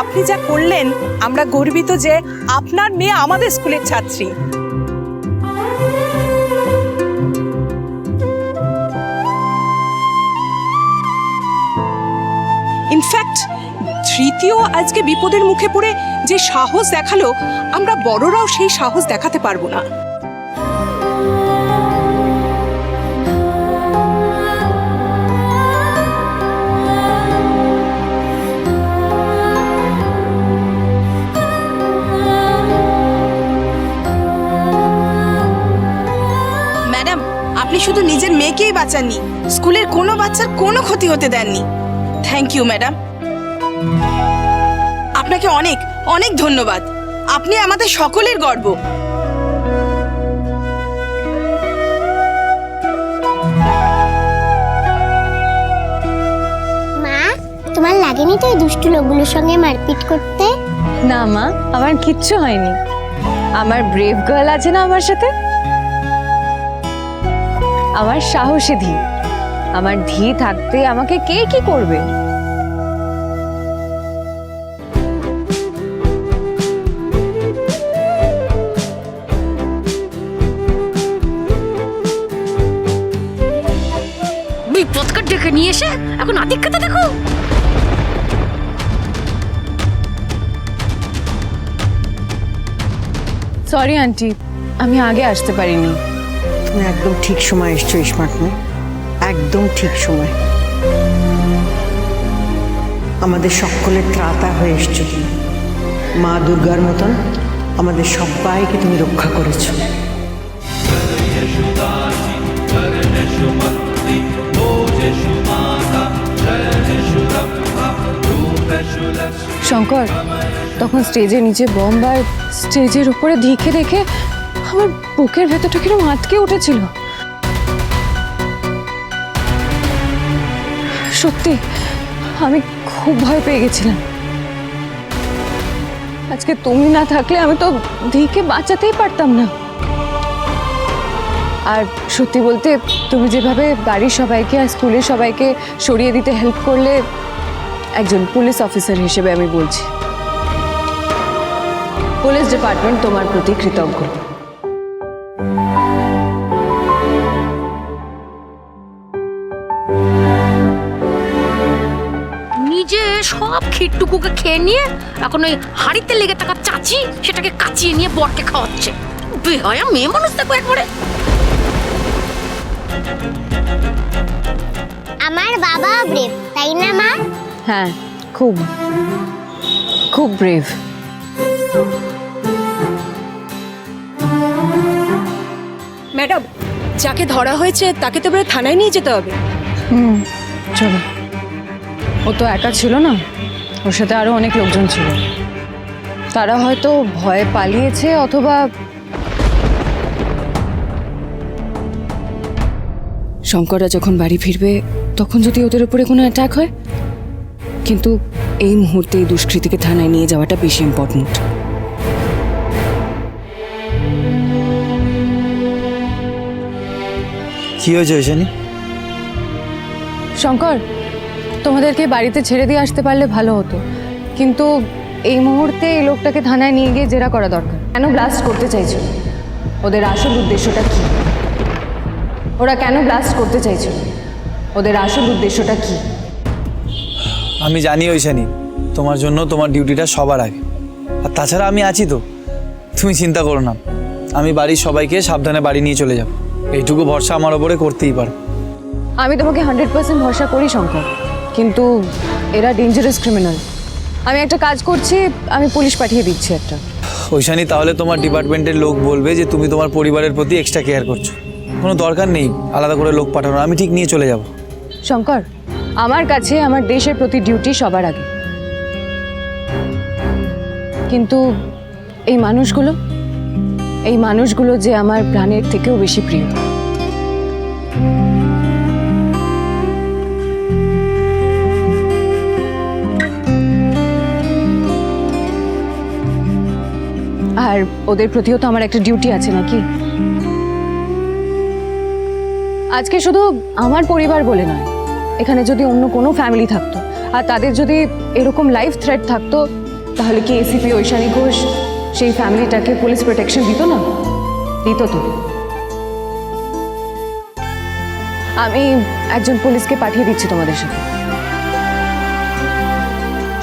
আপনি যা করলেন, আমরা গর্বিত যে আপনার মেয়ে আমাদের স্কুলের ছাত্রী। ইনফ্যাক্ট তৃতীয় আজকে বিপদের মুখে পড়ে যে সাহস দেখাল, আমরা বড়রাও সেই সাহস দেখাতে পারব না। শুধু নিজের মেয়েকেই বাঁচাননি স্কুলের কোনো বাচ্চার কোনো ক্ষতি হতে দেননি। থ্যাংক ইউ ম্যাডাম আপনাকে অনেক অনেক ধন্যবাদ। আপনি আমাদের সকলের গর্ব। মা তোমার লাগেনি তো ওই দুষ্টু লোকগুলোর সঙ্গে মারপিট করতে? না মা আমার কিচ্ছু হয়নি। আমার ব্রেভ গার্ল আছে না আমার সাথে? আমার সাহসী ধি আমার ধি থাকতে আমাকে কে কি করবে? বিপদকে ডেকে নিয়ে এসে এখন আধিক্যতা দেখো। সরি আন্টি আমি আগে আসতে পারিনি। তুমি একদম ঠিক সময় এসছো স্মার্ট একদম ঠিক সময়। আমাদের সকলের ত্রাতা হয়ে এসছো তুমি। মা দুর্গার মতন আমাদের সবাইকে তুমি রক্ষা করেছ। শঙ্কর, তখন স্টেজের নিচে আর স্টেজের উপরে ধিকে দেখে আমার বুকের ভেতরটা কীরকম আটকে উঠেছিল। সত্যি, আমি খুব ভয় পেয়ে গেছিলাম। আজকে তুমি না থাকলে আমি তো ধিকে বাঁচাতেই পারতাম না। আর সত্যি বলতে, তুমি যেভাবে বাড়ির সবাইকে আর স্কুলের সবাইকে সরিয়ে দিতে হেল্প করলে, একজন পুলিশ অফিসার হিসেবে আমি বলছি। পুলিশ ডিপার্টমেন্ট তোমার প্রতি কৃতজ্ঞ। সব ক্ষীরটুকুকে খেয়ে নিয়ে এখন ওই হাড়িতে লেগে থাকা চাচি সেটাকে কাচিয়ে নিয়ে বরকে খাওয়াচ্ছে। বেহয়া মেয়ে মানুষ দেখো একবারে। আমার বাবা ব্রেভ তাই না মা? হ্যাঁ খুব। খুব ব্রেভ ম্যাডাম যাকে ধরা হয়েছে তাকে তো এবারে থানায় নিয়ে যেতে হবে। হুম চলো। ও তো একা ছিল না? ওর সাথে আরও অনেক লোকজন ছিল। তারা হয়তো ভয়ে পালিয়েছে অথবা শঙ্কররা যখন বাড়ি ফিরবে তখন যদি ওদের উপরে কোনো অ্যাটাক হয় কিন্তু এই মুহূর্তে এই দুষ্কৃতীকে থানায় নিয়ে যাওয়াটা বেশি ইম্পর্ট্যান্ট কি হয়েছে শঙ্কর তোমাদেরকে বাড়িতে ছেড়ে দিয়ে আসতে পারলে ভালো হতো। কিন্তু এই মুহূর্তে এই লোকটাকে থানায় নিয়ে গিয়ে জেরা করা দরকার। কেন ব্লাস্ট করতে চাইছো? ওদের আসল উদ্দেশ্যটা কি? ওরা কেন ব্লাস্ট করতে চাইছো? ওদের আসল উদ্দেশ্যটা কি? আমি জানি ঐশানি তোমার জন্য তোমার ডিউটিটা সবার আগে। আর তাছাড়া আমি আছি তো তুমি চিন্তা করো না। আমি বাড়ির সবাইকে সাবধানে বাড়ি নিয়ে চলে যাব। এইটুকু ভরসা আমার ওপরে করতেই পারো। আমি তোমাকে হান্ড্রেড পার্সেন্ট ভরসা করি শঙ্কর। কিন্তু এরা ডেঞ্জারাস ক্রিমিনাল আমি একটা কাজ করছি আমি পুলিশ পাঠিয়ে দিচ্ছি একটা। ওইশানি তাহলে তোমার ডিপার্টমেন্টের লোক বলবে যে তুমি তোমার পরিবারের প্রতি এক্সট্রা কেয়ার করছ। কোনো দরকার নেই আলাদা করে লোক পাঠানোর আমি ঠিক নিয়ে চলে যাব। শঙ্কর আমার কাছে আমার দেশের প্রতি ডিউটি সবার আগে। কিন্তু এই মানুষগুলো এই মানুষগুলো যে আমার প্রাণের থেকেও বেশি প্রিয়। আর ওদের প্রতিও তো আমার একটা ডিউটি আছে নাকি? আজকে শুধু আমার পরিবার বলে নয়, এখানে যদি অন্য কোনো ফ্যামিলি থাকতো, আর তাদের যদি এরকম লাইফ থ্রেট থাকতো, তাহলে কি এসিপি ঐশানী ঘোষ সেই ফ্যামিলিটাকে পুলিশ প্রোটেকশন দিত না? দিত তো। আমি একজন পুলিশকে পাঠিয়ে দিচ্ছি তোমাদের সাথে।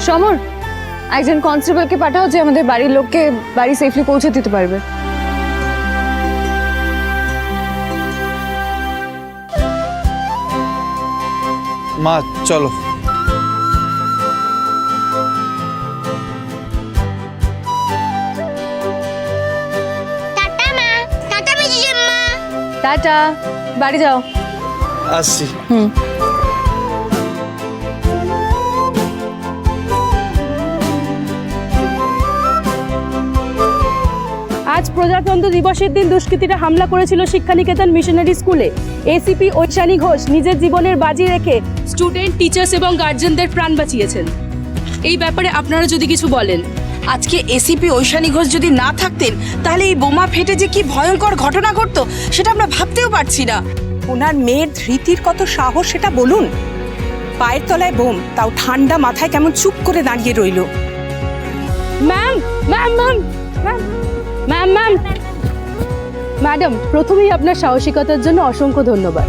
সমর একজন কনস্টেবলকে পাঠাও যে আমাদের বাড়ির লোককে বাড়ি সেফলি পৌঁছে দিতে পারবে। মা চলো। টাটা বাড়ি যাও। আসছি। আজ প্রজাতন্ত্র দিবসের দিন দুষ্কৃতীরা হামলা করেছিল শিক্ষানিকেতন মিশনারি স্কুলে। এসিপি ঐশানী ঘোষ নিজের জীবনের বাজি রেখে স্টুডেন্ট টিচার্স এবং গার্জেনদের প্রাণ বাঁচিয়েছেন। এই ব্যাপারে আপনারা যদি কিছু বলেন। আজকে এসিপি ঐশানী ঘোষ যদি না থাকতেন তাহলে এই বোমা ফেটে যে কি ভয়ঙ্কর ঘটনা ঘটতো সেটা আমরা ভাবতেও পারছি না। ওনার মেয়ের ধৃতির কত সাহস সেটা বলুন। পায়ের তলায় বোম তাও ঠান্ডা মাথায় কেমন চুপ করে দাঁড়িয়ে রইল। Ma'am ma'am ma'am ma'am ma'am ma'am madam প্রথমেই আপনার সাহসিকতার জন্য অসংখ্য ধন্যবাদ।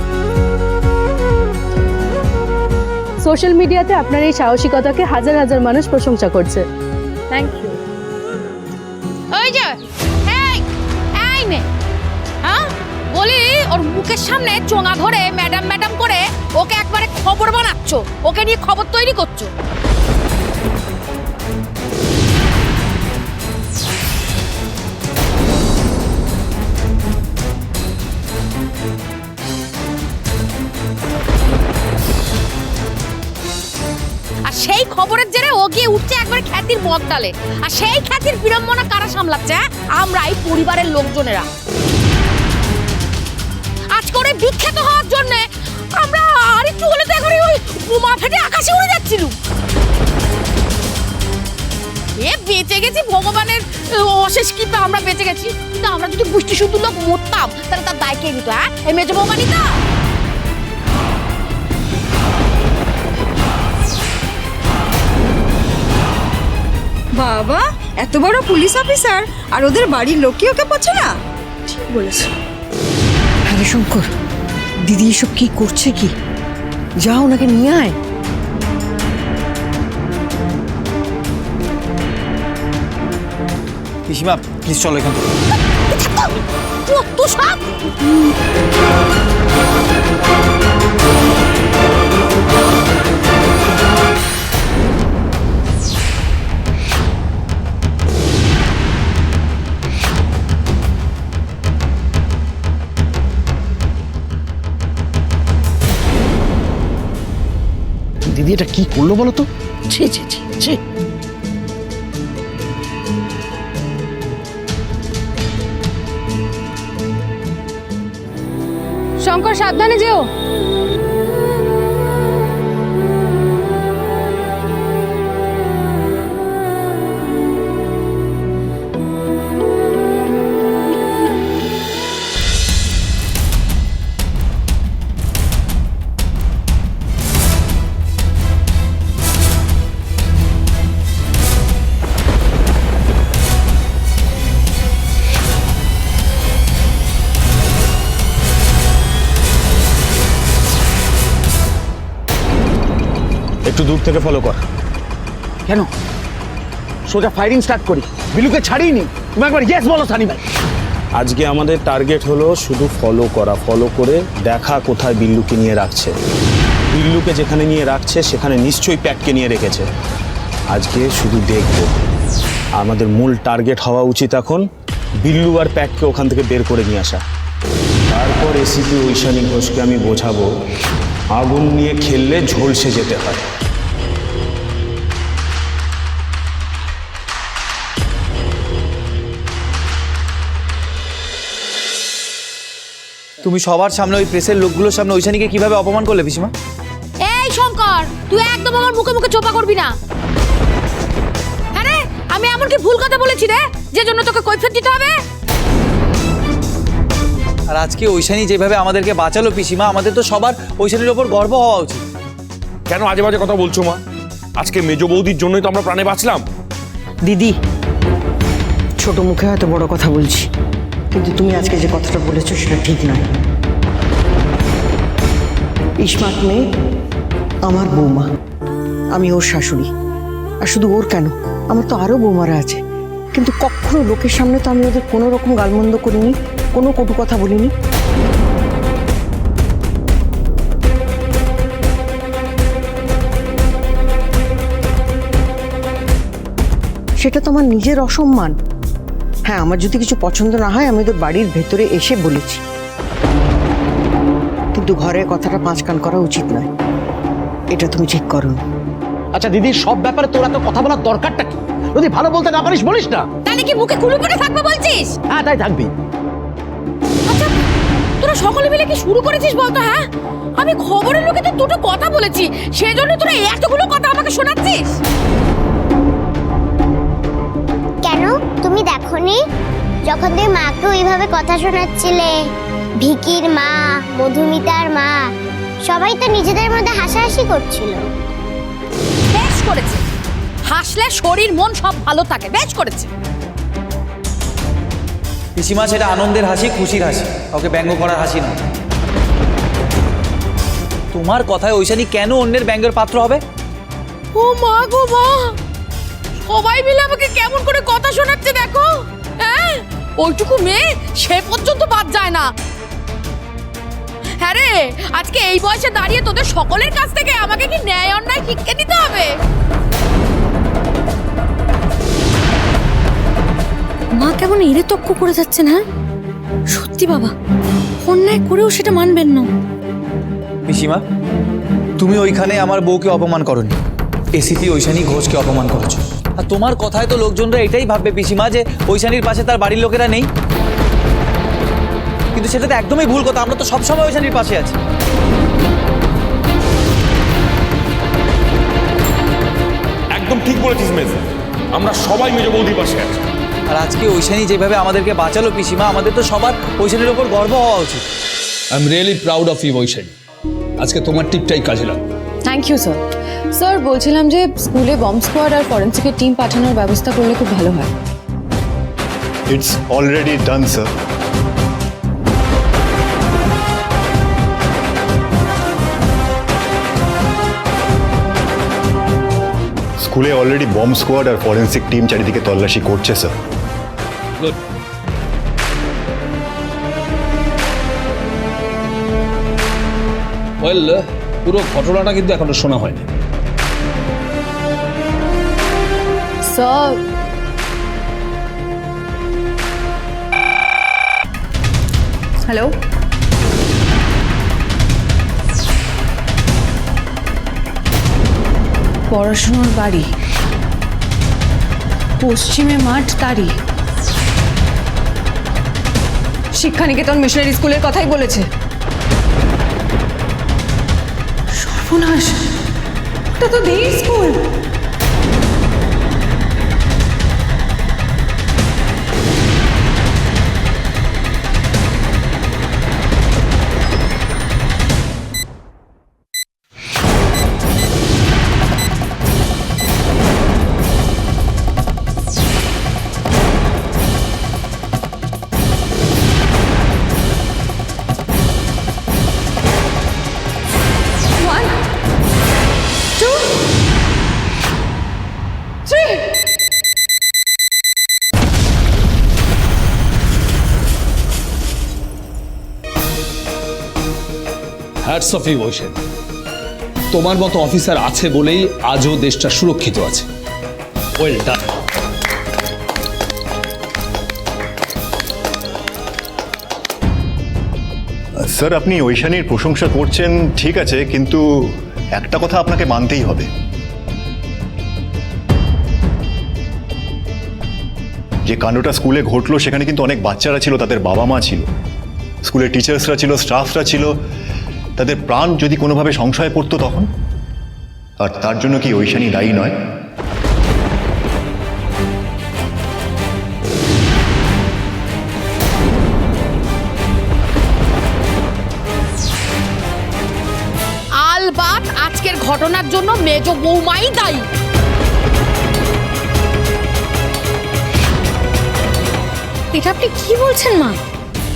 সোশ্যাল মিডিয়াতে আপনার এই সাহসিকতাকে হাজার হাজার মানুষ প্রশংসা করছে। থ্যাংক ইউ ওই যে, এই এই নে হ্যাঁ? বলি, ওর মুখের সামনে চোঙা ধরে ম্যাডাম ম্যাডাম করে ওকে একবারে খবর বানাচ্ছ, ওকে নিয়ে খবর তৈরি করছ। খবরের জেরে ও গিয়ে উঠছে একবার খ্যাতির মগডালে আর সেই খ্যাতির বিড়ম্বনা কারা সামলাচ্ছে হ্যাঁ? আমরা এই পরিবারের লোকজনেরা। আজ করে বিখ্যাত হওয়ার জন্য আমরা আর একটু হলে তো এখন ওই বোমা ফেটে আকাশে উড়ে যাচ্ছিল এ বেঁচে গেছি ভগবানের অশেষ কৃপা আমরা বেঁচে গেছি। কিন্তু আমরা যদি পুষ্টি শুদ্ধ লোক মরতাম, তাহলে তার দায় কে হ্যাঁ? এই মেজো বৌমা নিত বাবা এত বড় পুলিশ অফিসার আর ওদের বাড়ির লোকই ওকে পছে না? আরে শঙ্কর দিদি এসব কি করছে কি? যা ওনাকে নিয়ে আয়। পিসিমা প্লিজ চলো এখান থেকে। কত দিদি এটা কি করল বলো তো? ছি ছি ছি ছি। শঙ্কর সাবধানে যেও। থেকে ফলো কর। কেন? সোজা ফায়ারিং স্টার্ট করি। বিলুকে ছাড়িনি তুমি একবার ইয়েস বলো সানি ভাই। আজকে আমাদের টার্গেট হলো শুধু ফলো করা ফলো করে দেখা কোথায় বিল্লুকে নিয়ে রাখছে। বিল্লুকে যেখানে নিয়ে রাখছে সেখানে নিশ্চয়ই প্যাককে নিয়ে রেখেছে। আজকে শুধু দেখব। আমাদের মূল টার্গেট হওয়া উচিত এখন বিল্লু আর প্যাককে ওখান থেকে বের করে নিয়ে আসা। তারপর এসিপি ঐশানী ঘোষকে আমি বোঝাবো আগুন নিয়ে খেললে ঝলসে যেতে হয়। তুমি সবার সামনে ওই প্রেসের লোকগুলোর সামনে ঐশানীকে কীভাবে অপমান করলে পিসিমা এই শঙ্কর তুই একদম আমার মুখে মুখে চোপা করবি না। হ্যাঁ রে আমি এমন কি ভুল কথা বলেছি রে যে জন্য তোকে কৈফিয়ত দিতে হবে। আর আজকে ঐশানী যেভাবে আমাদেরকে বাঁচালো পিসিমা আমাদের তো সবার ঐশানীর ওপর গর্ব হওয়া উচিত। কেন আজে বাজে কথা বলছো মা? আজকে মেজ বৌদির জন্যই তো আমরা প্রাণে বাঁচলাম। দিদি ছোট মুখে হয়তো বড় কথা বলছি। কিন্তু তুমি আজকে যে কথাটা বলেছ সেটা ঠিক নয়। ইসমাত মেয়ে, আমার বৌমা, আমি ওর শাশুড়ি। আর শুধু ওর কেন? আমার তো আরও বৌমারা আছে। কিন্তু কখনো লোকের সামনে তো আমি ওদের কোনো রকম গালমন্দ করিনি, কোনো কটু কথা বলিনি। সেটা তো আমার নিজের অসম্মান। হ্যাঁ আমার যদি কিছু পছন্দ না হয় আমি ওদের বাড়ির ভেতরে এসে বলেছি। কিন্তু ঘরের কথাটা পাঁচ কান করা উচিত নয়। এটা তুমি ঠিক করো আচ্ছা দিদি সব ব্যাপারে তোর এত কথা বলার দরকারটা কি? যদি ভালো বলতে না পারিস বলিস না। তাহলে কি মুখে কুলু করে থাকবে বলছিস? হ্যাঁ তাই থাকবি। আচ্ছা তোরা সকলে মিলে কি শুরু করেছিস বলতো হ্যাঁ? আমি খবরের লোকে তো দুটো কথা বলেছি সেজন্য তোরা এতগুলো কথা আমাকে শোনাচ্ছিস? দেখোনি? যখন তুমি মাকে ওইভাবে কথা শোনাচ্ছিলে ভিকির মা মধুমিতার মা সবাই তো নিজেদের মধ্যে হাসাহাসি করছিল। বেশ করেছে। হাসলে শরীর মন সব ভালো থাকে বেশ করেছে। পিসিমা সেটা আনন্দের হাসি খুশির হাসি। ওকে ব্যঙ্গ করার হাসি না তোমার কথায় ঐশানী কেন অন্যের ব্যঙ্গের পাত্র হবে? ও মা গো মা! সবাই মিলে আমাকে কেমন করে কথা শোনাচ্ছে দেখো হ্যাঁ? ওইটুকু মেয়ে সে পর্যন্ত বাদ যায় না। হ্যাঁ রে আজকে এই বয়সে দাঁড়িয়ে তোদের সকলের কাছ থেকে আমাকে কি ন্যায় অন্যায় শিক্ষা নিতে হবে? মা কেমন এড়ে তক্ক করে যাচ্ছেন হ্যাঁ সত্যি বাবা অন্যায় করেও সেটা মানবেন না। পিসিমা তুমি ওইখানে আমার বউকে অপমান করনি। এসিপি ঐশানী ঘোষকে অপমান করেছ। আর তোমার কথায় তো লোকজনরা এটাই ভাববে পিসিমা যে ঐশানীর পাশে তার বাড়ির লোকেরা নেই। কিন্তু সেটা তো একদমই ভুল কথা আমরা তো সবসময় ঐশানীর পাশে আছি। একদম ঠিক বলেছিস মেজ আমরা সবাই মেজ বৌদির পাশে আছি। আর আজকে ঐশানী যেভাবে আমাদেরকে বাঁচালো পিসিমা আমাদের তো সবার ঐশানীর ওপর গর্ব হওয়া উচিত। I am really proud of you Baishali আজকে তোমার টিপটাই কাজে লাগবে। থ্যাংক ইউ স্যার স্যার বলছিলাম যে স্কুলে বম্ব স্কোয়াড আর ফরেন্সিকের টিম পাঠানোর ব্যবস্থা করলে খুব ভালো হয়। ইটস অলরেডি ডান স্যার স্কুলে অলরেডি বম্ব স্কোয়াড আর ফরেন্সিক টিম চারিদিকে তল্লাশি করছে স্যার গুড ওয়েল পুরো ঘটনাটা কিন্তু এখনও শোনা হয়নি। হ্যালো পড়াশুনোর বাড়ি। পশ্চিমে মাঠ তারি শিক্ষানিকেতন মিশনারি স্কুলের কথাই বলেছে। সর্বনাশ ওটা তো দেই স্কুল। ইউ বৈশালী তোমার মতো অফিসার আছে বলেই আজও দেশটা সুরক্ষিত আছে। স্যার আপনি ঐশানীর প্রশংসা করছেন, ঠিক আছে, কিন্তু একটা কথা আপনাকে মানতেই হবে। যে কাণ্ডটা স্কুলে ঘটলো, সেখানে কিন্তু অনেক বাচ্চারা ছিল, তাদের বাবা মা ছিল। স্কুলের টিচার্সরা ছিল, স্টাফরা ছিল তাদের প্রাণ যদি কোনোভাবে সংশয় পড়তো তখন? আর তার জন্য কি ঐশানী দায়ী নয়? আলবাত আজকের ঘটনার জন্য মেজ বৌমাই দায়ী। এটা আপনি কি বলছেন মা?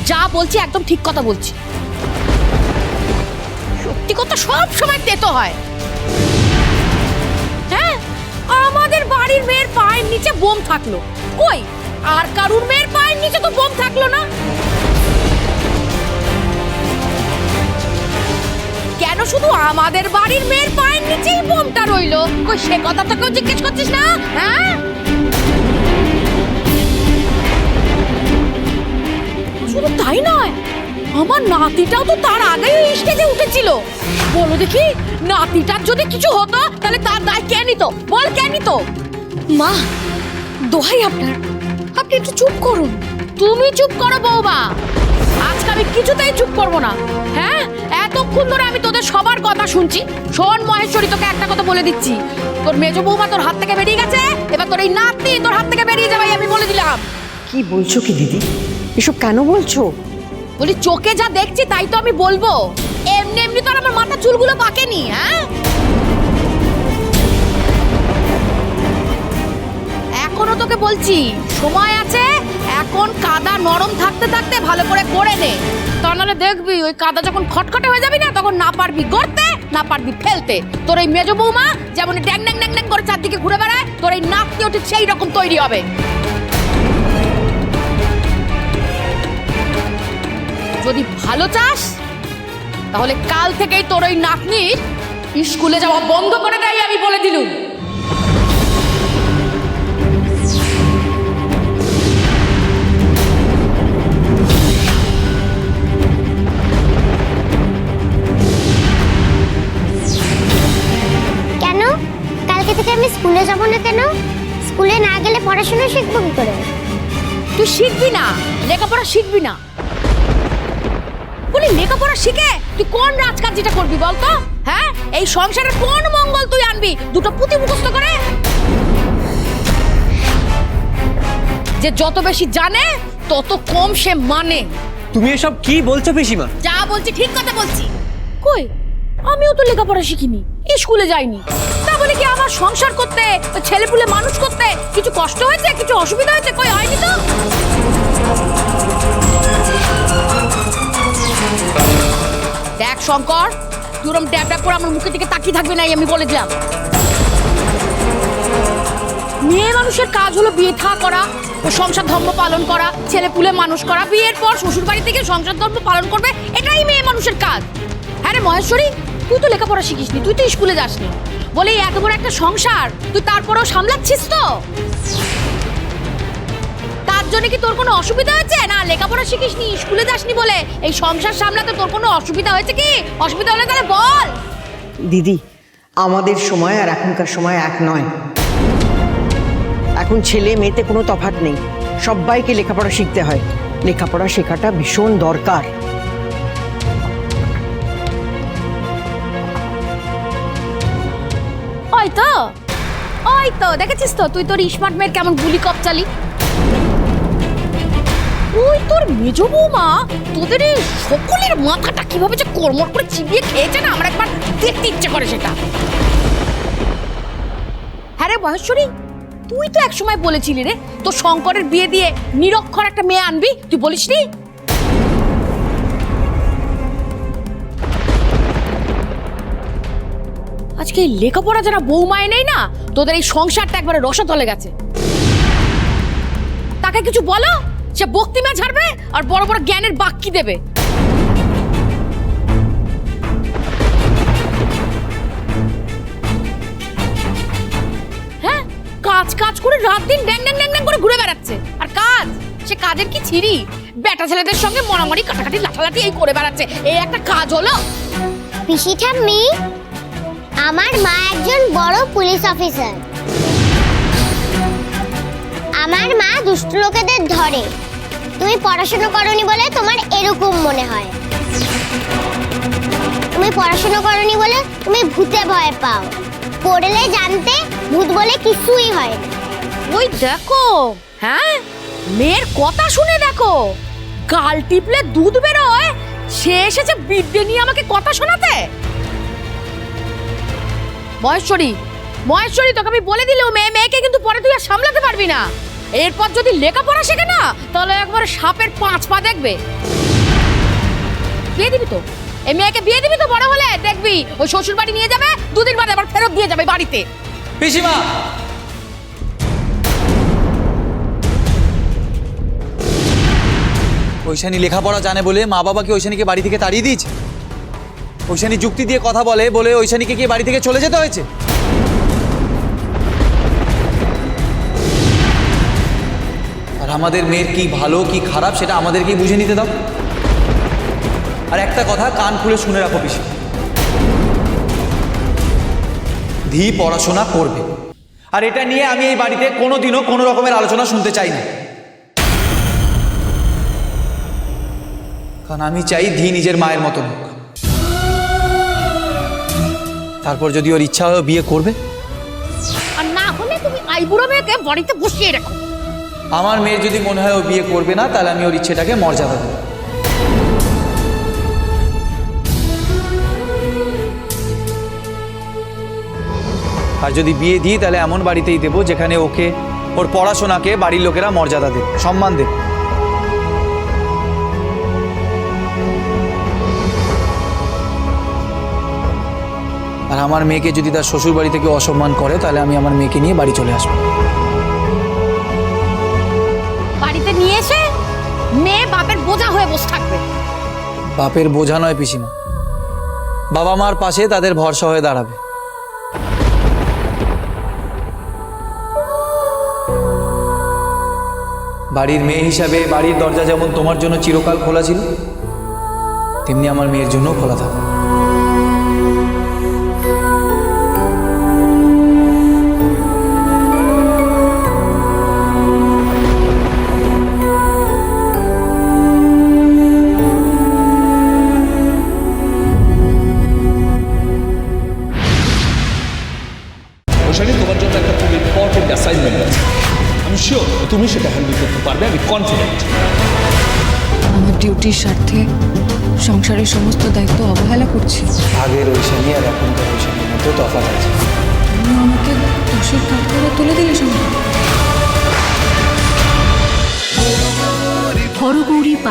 যা বলছি একদম ঠিক কথা বলছি। কথা সব সময় তেতো হয়। হ্যাঁ আমাদের বাড়ির মেয়ের পায়ের নিচে বোম থাকল। কই? আর কারুর মেয়ের পায়ের নিচে তো বোম থাকল না? কেন শুধু আমাদের বাড়ির মেয়ের পায়ের নিচেই বোমটা রইল? কই, সে কথা তো কেউ জিজ্ঞেস করছিস না? হ্যাঁ? শুধু তাই নয় আমার নাতিটাও তো তার আগেই স্টেজে উঠেছিল। বলো দেখি, নাতিটার যদি কিছু হতো, তাহলে তার দায় কে নিত? বল কে নিত? মা, দোহাই আপনার। আপনি একটু চুপ করুন। তুমি চুপ করো বৌমা। আজকে আমি কিছুতেই চুপ করব না। হ্যাঁ? এতক্ষণ ধরে আমি তোদের সবার কথা শুনছি। শোন মহেশ্বরী, তোকে একটা কথা বলে দিচ্ছি। তোর মেজো বৌমা তোর হাত থেকে বেরিয়ে গেছে। এবার তোর এই নাতনি তোর হাত থেকে বেরিয়ে যাবে, আমি বলে দিলাম। কি বলছো কি দিদি? এসব কেন বলছো? বলি, চোখে যা দেখছি, তাই তো আমি বলব। এমনি এমনি তো আর আমার মাথা চুলগুলো পাকেনি হ্যাঁ? এখনও তোকে বলছি, সময় আছে, এখন কাদা নরম থাকতে থাকতে ভালো করে করে নে। তা নাহলে দেখবি, ওই কাদা যখন খটখটে হয়ে যাবি না, তখন না পারবি গড়তে, না পারবি ফেলতে। তোর এই মেজো বৌমা যেমন ড্যাং ড্যাং ড্যাং ড্যাং করে চারদিকে ঘুরে বেড়ায়, তোর এই নাকটিও ঠিক সেই রকম তৈরি হবে। যদি ভালো চাস তাহলে কাল থেকেই তোর ওই নাতনির স্কুলে যাওয়া বন্ধ করে দেয় আমি বলে দিলুম। কেন? কালকে থেকে আমি স্কুলে যাব না কেন? স্কুলে না গেলে পড়াশোনা শিখব কি করে? তুই শিখবি না লেখাপড়া শিখবি না। বলি লেখাপড়া শিখে তুই কোন রাজকার্যটা করবি বলতো? হ্যাঁ? এই সংসারের কোন মঙ্গল তুই আনবি? দুটো পুঁতি মুখস্থ করে। যে যত বেশি জানে তত কম সে মানে। তুমি এসব কি বলছো পিসিমা? যা বলছি ঠিক কথা বলছি। কই? আমিও তো লেখাপড়া শিখিনি স্কুলে যাইনি। তা বলে কি আমার সংসার করতে ছেলেপুলে মানুষ করতে কিছু কষ্ট হয়েছে কিছু অসুবিধা হয়েছে? কই হয়নি তো? দেখ, শঙ্কর তুরম ড্যাব ড্যাব করে আমার মুখের দিকে তাকিয়ে থাকবে নাই আমি বলে দিলাম। মেয়ে মানুষের কাজ হলো বিয়ে থা করা ও সংসার ধর্ম পালন করা, ছেলে পুলে মানুষ করা, বিয়ের পর শ্বশুর বাড়ি থেকে সংসার ধর্ম পালন করবে, এটাই মেয়ে মানুষের কাজ। হ্যাঁ রে মহেশ্বরী, তুই তো লেখাপড়া শিখিসনি, তুই তো স্কুলে যাসনি। বলে এত বড় একটা সংসার, তুই তারপরেও সামলাচ্ছিস তো? জন্য কি তোর কোনো অসুবিধা হয়েছে? না লেখাপড়া শিখিসনি স্কুলে যাসনি বলে। এই সংসার সামলাতে তোর কোনো অসুবিধা হয়েছে কি? অসুবিধা হলে তাহলে বল। দিদি আমাদের সময় আর এখনকার সময় এক নয়। এখন ছেলে মেয়েতে কোনো তফাৎ নেই। সবাইকে লেখাপড়া শিখতে হয়। লেখাপড়া শেখাটা ভীষণ দরকার। ওই তো ওই তো দেখেছিস তো? তুই তোর স্মার্ট মেয়ের কেমন গুলি কপ ওই তোর মেজ বৌমা? তোদের এই সকলের মাথাটা কীভাবে যে কর্মর করে চিবিয়ে খেয়েছে না? আমার একবার দেখতে ইচ্ছে করে সেটা। হ্যাঁ রে মহেশ্বরী, তুই তো একসময় বলেছিলি রে, তোর শঙ্করের বিয়ে দিয়ে নিরক্ষর একটা মেয়ে আনবি, তুই বলিসনি আজকে এই লেখাপড়া যারা বৌমায় নেই না, তোদের এই সংসারটা একবারে রসতলে গেছে। তাকে কিছু বলো? সে বক্তিমা ছাড়বে আর বড় বড় জ্ঞানের বাক্যি দেবে। হ্যাঁ কাজ কাজ করে রাত দিন ড্যাং ড্যাং ড্যাং ড্যাং করে ঘুরে বেড়াচ্ছে। আর কাজ, সে কাজের কি ছিরি? বেটা ছেলেদের সঙ্গে মরামরি কাটাকাটি লাঠালাঠি এই করে বেড়াচ্ছে। এই একটা কাজ হলো। পিসি ঠাম্মি, আমার মা একজন বড় পুলিশ অফিসার। আমার মা দুষ্ট লোকেদের ধরে। তুমি পড়াশোনা করনি বলে তোমার এরকম মনে হয়। তুমি পড়াশোনা করনি বলে তুমি ভূতে ভয় পাও। পড়লে জানতে ভূত বলে কিছুই হয় ওই দেখো হ্যাঁ? মেয়ের কথা শুনে দেখো। গাল টিপলে দুধ বেরোয়, সে এসেছে বিদ্যে নিয়ে আমাকে কথা শোনাতে। মহেশ্বরী মহেশ্বরী, তোকে আমি বলে দিলেও মেয়ে মেয়েকে কিন্তু পরে তুই আর সামলাতে পারবি না। এরপর যদি লেখাপড়া শেখে না, তাহলে একবার সাপের পাঁচ পা দেখবে। বিয়ে দিবি তো? এই মেয়েকে বিয়ে দিবি তো বড় হলে? দেখবি, ওই শ্বশুর বাড়ি নিয়ে যাবে, দুদিন বাদে আবার ফেরত দিয়ে যাবে বাড়িতে। পিসিমা! ঐশানী লেখাপড়া জানে বলে মা বাবাকে ঐশানীকে বাড়ি থেকে তাড়িয়ে দিয়েছে। ঐশানী যুক্তি দিয়ে কথা বলে বলে ঐশানীকে কি বাড়ি থেকে চলে যেতে হয়েছে। আমাদের মেয়ের কি ভালো, কি খারাপ সেটা আমাদেরকেই বুঝে নিতে দাও। আর একটা কথা, কান খুলে শুনে রাখো পিসি। ধি পড়াশোনা করবে। আর এটা নিয়ে আমি এই বাড়িতে কোনোদিনও কোনো রকমের আলোচনা শুনতে চাই না। কারণ আমি চাই ধি নিজের মায়ের মতো হোক। তারপর যদি ওর ইচ্ছা হয় বিয়ে করবে। আর না হলে তুমি আইবুড়ো মেয়েকে বাড়িতে বসিয়ে রাখো। আমার মেয়ের যদি মনে হয় ও বিয়ে করবে না, তাহলে আমি ওর ইচ্ছেটাকে মর্যাদা দেবো। আর যদি বিয়ে দিই, তাহলে এমন বাড়িতেই দেবো যেখানে ওকে, ওর পড়াশোনাকে বাড়ির লোকেরা মর্যাদা দেবে, সম্মান দেবে। আর আমার মেয়েকে যদি তার শ্বশুর বাড়ি থেকে অসম্মান করে, তাহলে আমি আমার মেয়েকে নিয়ে বাড়ি চলে আসব। বোঝা হয়ে বসে থাকবে। বাপের বোঝা নয় পিসিমা। বাবা মার পাশে তাদের ভরসা হয়ে দাঁড়াবে। বাড়ির মেয়ে হিসাবে বাড়ির দরজা যেমন তোমার জন্য চিরকাল খোলা ছিল, তেমনি আমার মেয়ের জন্য খোলা থাকবে।